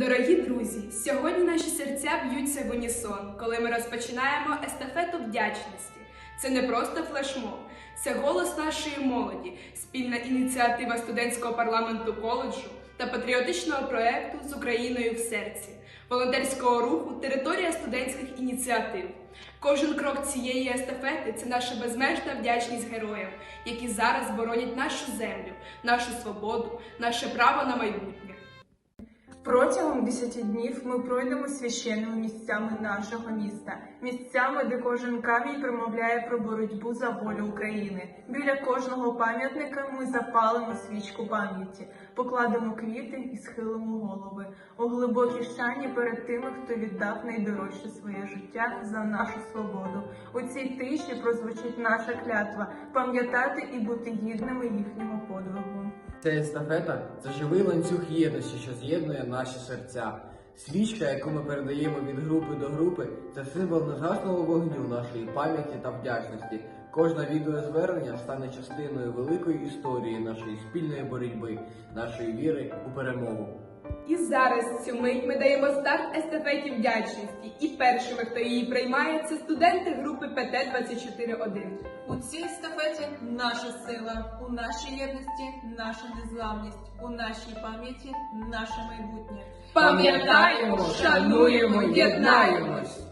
Дорогі друзі, сьогодні наші серця б'ються в унісон, коли ми розпочинаємо естафету вдячності. Це не просто флешмоб, це голос нашої молоді, спільна ініціатива студентського парламенту коледжу та патріотичного проекту з Україною в серці, волонтерського руху Територія студентських ініціатив. Кожен крок цієї естафети це наша безмежна вдячність героям, які зараз боронять нашу землю, нашу свободу, наше право на майбутнє. Протягом 10 днів ми пройдемо священними місцями нашого міста, місцями, де кожен камінь промовляє про боротьбу за волю України. Біля кожного пам'ятника ми запалимо свічку пам'яті, покладемо квіти і схилимо голови у глибокій шані перед тими, хто віддав найдорожче своє життя за нашу свободу. У цій тиші прозвучить наша клятва пам'ятати і бути гідними їхнього подвигу. Ця естафета це живий ланцюг єдності, що з'єднує наші серця. Свічка, яку ми передаємо від групи до групи, це символ незгасного вогню нашої пам'яті та вдячності. Кожне відеозвернення стане частиною великої історії нашої спільної боротьби, нашої віри у перемогу. І зараз цю мить ми даємо старт естафеті вдячності. І першими, хто її приймає, це студенти групи ПТ 241 У цій естафеті наша сила, у нашій єдності наша незламність, у нашій пам'яті наше майбутнє. Пам'ятаємо, шануємо, єднаємось.